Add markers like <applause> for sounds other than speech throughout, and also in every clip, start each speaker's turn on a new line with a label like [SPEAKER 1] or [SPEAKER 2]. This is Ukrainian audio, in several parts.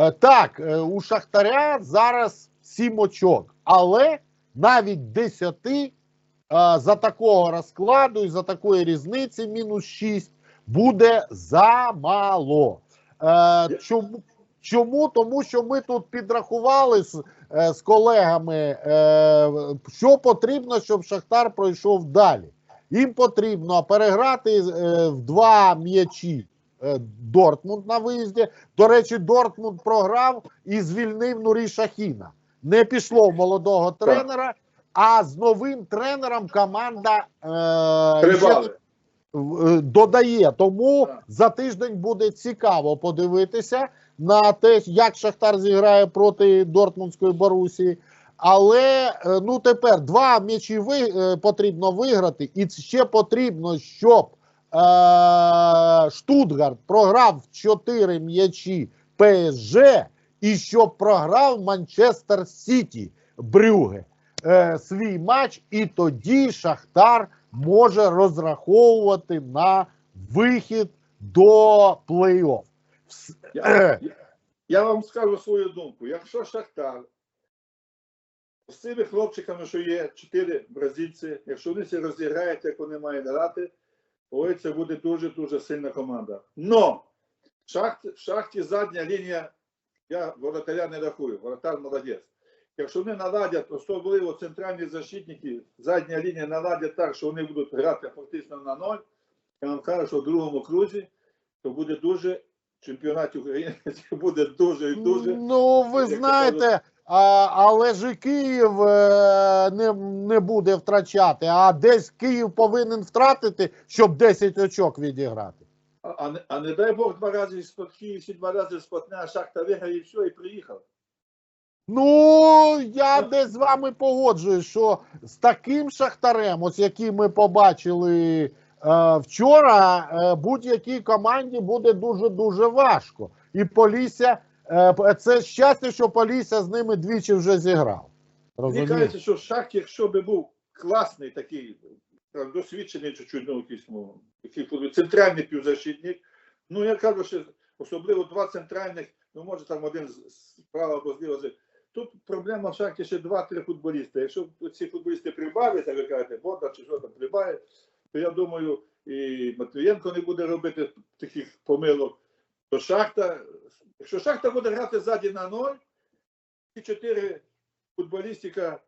[SPEAKER 1] Е, Так, е, у Шахтаря зараз 7 очок, але навіть 10 е, за такого розкладу і за такої різниці, мінус 6, буде замало. Чому? Чому? Тому що ми тут підрахували з, з колегами, що потрібно, щоб Шахтар пройшов далі. Їм потрібно переграти в два м'ячі Дортмунд на виїзді. До речі, Дортмунд програв і звільнив Нурі Шахіна. Не пішло в молодого тренера, а з новим тренером команда е, ще е, додає. Тому за тиждень буде цікаво подивитися на те, як Шахтар зіграє проти Дортмундської Борусії. Але е, ну тепер два м'ячі ви, е, потрібно виграти, і ще потрібно, щоб е, Штутгарт програв 4 м'ячі ПСЖ і щоб програв Манчестер Сіті Брюге е, свій матч, і тоді Шахтар може розраховувати на вихід до плей-офф.
[SPEAKER 2] Я, я, я вам скажу свою думку. Якщо Шахтар з цими хлопчиками, що є, чотири бразильці, якщо вони всі розіграють, як вони мають грати, ой, це буде дуже-дуже сильна команда. Но в шахті, в шахті задня лінія, я воротаря не рахую, воротар молодець. Якщо вони наладять, особливо центральні защитники, задня лінія наладять так, що вони будуть грати фактично на ноль, я вам кажу, що в другому крузі то буде дуже чемпіонат України <laughs> буде дуже і дуже.
[SPEAKER 1] Ну, ви знаєте, але ж і Київ е, не, не буде втрачати, а десь Київ повинен втратити, щоб 10 очок відіграти.
[SPEAKER 2] А, а, не, а не дай Бог два рази з-под Київ, всі два рази а шахта виграє і все, і приїхав.
[SPEAKER 1] Ну, я десь з вами погоджуюсь, що з таким шахтарем, ось який ми побачили е, вчора, е, будь-якій команді буде дуже-дуже важко. І Полісся, це щастя, що Полісся з ними двічі вже зіграв.
[SPEAKER 2] Мені кажеться, що шахт, якщо би був класний такий, досвідчений чуть-чуть, ну, якийсь, ну, центральний півзащитник, ну я кажу, що особливо два центральних, ну може там один з- справа або зліва. Тут проблема в шахті ще два-три футболісти. Якщо ці футболісти прибавлять, як ви кажете, Бондар чи що там прибавить, то я думаю, і Матвієнко не буде робити таких помилок. То шахта, якщо шахта буде грати ззаді на ноль, ці чотири футболістика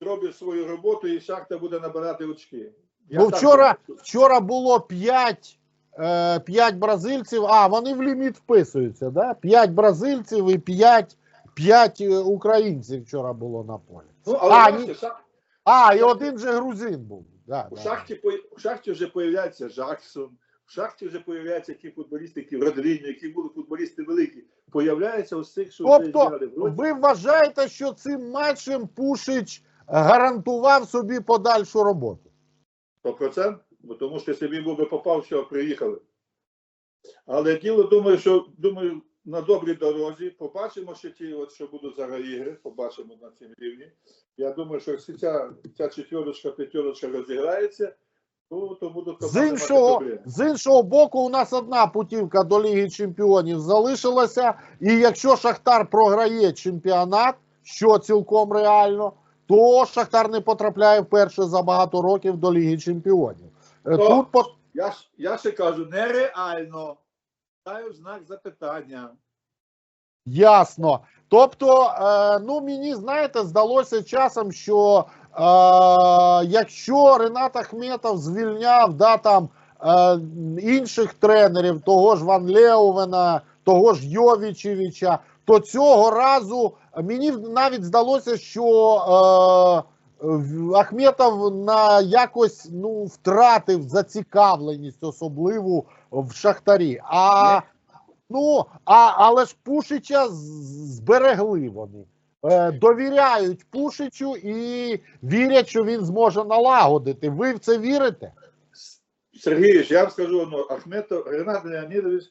[SPEAKER 2] зробить свою роботу і шахта буде набирати очки. Я
[SPEAKER 1] Ну, вчора, вчора було 5, е, 5 бразильців, а вони в ліміт вписуються, да? 5 бразильців і 5, 5 українців вчора було на полі.
[SPEAKER 2] Ну, але
[SPEAKER 1] А,
[SPEAKER 2] бачите,
[SPEAKER 1] ні.
[SPEAKER 2] шах-
[SPEAKER 1] А, і один же грузин був. Да,
[SPEAKER 2] у,
[SPEAKER 1] да.
[SPEAKER 2] шахті, у шахті вже появляється Жаксон, в шахті вже появляються ті футболісти, які Родріньо, які були футболісти великі. Появляється ось цих, що вже
[SPEAKER 1] Тобто,
[SPEAKER 2] зіграли
[SPEAKER 1] ви вважаєте, що цим матчем Пушич гарантував собі подальшу роботу?
[SPEAKER 2] 100%, тому що якщо він був би попав, що приїхали. Але діло, думаю, що думаю, на добрій дорозі. Побачимо ще ті, от, що будуть зараз ігри, побачимо на цьому рівні. Я думаю, що ця, ця четверочка, п'ятерочка розіграється, то, то будуть
[SPEAKER 1] З іншого, з іншого боку, у нас одна путівка до Ліги Чемпіонів залишилася. І якщо Шахтар програє чемпіонат, що цілком реально, то Шахтар не потрапляє вперше за багато років до Ліги Чемпіонів. Е,
[SPEAKER 2] То-
[SPEAKER 1] Тут по-
[SPEAKER 2] Я, ж- я ще кажу, нереально. Ставив знак запитання.
[SPEAKER 1] Ясно. Тобто, е, ну мені знаєте, здалося часом, що якщо Ренат Ахметов звільняв да, там, е, інших тренерів, того ж Ван Леувена, того ж Йовічевича, то цього разу мені навіть здалося, що е, Ахметов на якось ну, втратив зацікавленість особливу в Шахтарі. А Ну, а, але ж Пушича зберегли вони. Е, довіряють Пушичу і вірять, що він зможе налагодити. Ви в це вірите?
[SPEAKER 2] Сергійович, я вам скажу, ну, Ахметов, Ренат Леонідович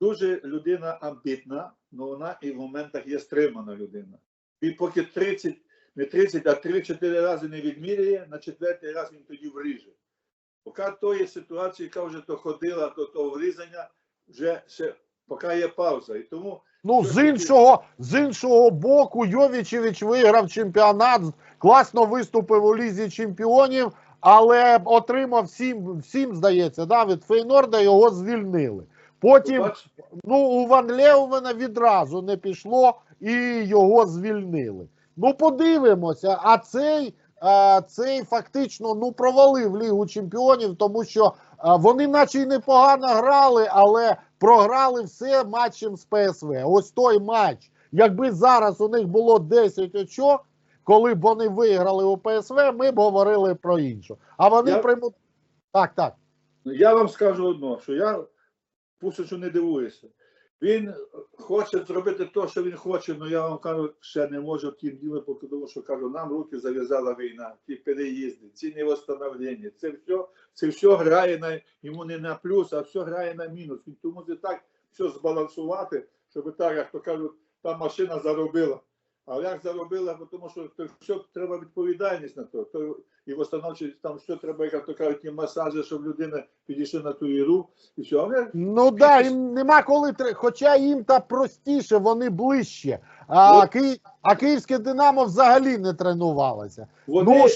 [SPEAKER 2] дуже людина амбітна, але вона і в моментах є стримана людина. І поки 30, не 30, а 3-4 рази не відміряє, на четвертий раз він тоді вріже. Поки тої ситуації, яка вже то ходила до того врізання, вже ще поки є пауза. І тому
[SPEAKER 1] Ну, з іншого, з іншого боку, Йовічевич виграв чемпіонат, класно виступив у лізі чемпіонів, але отримав всім, всім здається, да, від Фейнорда його звільнили. Потім ну, у Ван Леувена відразу не пішло і його звільнили. Ну, подивимося, а цей, а, цей фактично ну, провалив Лігу Чемпіонів, тому що вони, наче й непогано грали, але програли все матчем з ПСВ. Ось той матч. Якби зараз у них було 10 очок, коли б вони виграли у ПСВ, ми б говорили про інше. А вони
[SPEAKER 2] Я-
[SPEAKER 1] приймуть. Так, так.
[SPEAKER 2] я вам скажу одно, що я Пусичу не дивуюся. Він хоче зробити те, що він хоче, але я вам кажу, ще не можу тим тім діло, тому що кажу, нам руки зав'язала війна, ті переїзди, ці невостановлення. Це все, це все грає на йому не на плюс, а все грає на мінус. Він тому так все збалансувати, щоб так, як то кажуть, та машина заробила. А як заробила, Бо тому що то все треба відповідальність на то. то і восстановчі там все треба, як то кажуть, і масажі, щоб людина підійшла на ту іру, і все. Але
[SPEAKER 1] Ну да, їм нема коли хоча їм та простіше, вони ближче. А,
[SPEAKER 2] Ну.
[SPEAKER 1] Ки... а київське Динамо взагалі не тренувалося.
[SPEAKER 2] вони
[SPEAKER 1] Ну,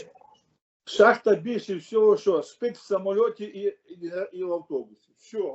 [SPEAKER 2] шахта більше всього, що спить в самольоті і, і, і в автобусі. Все.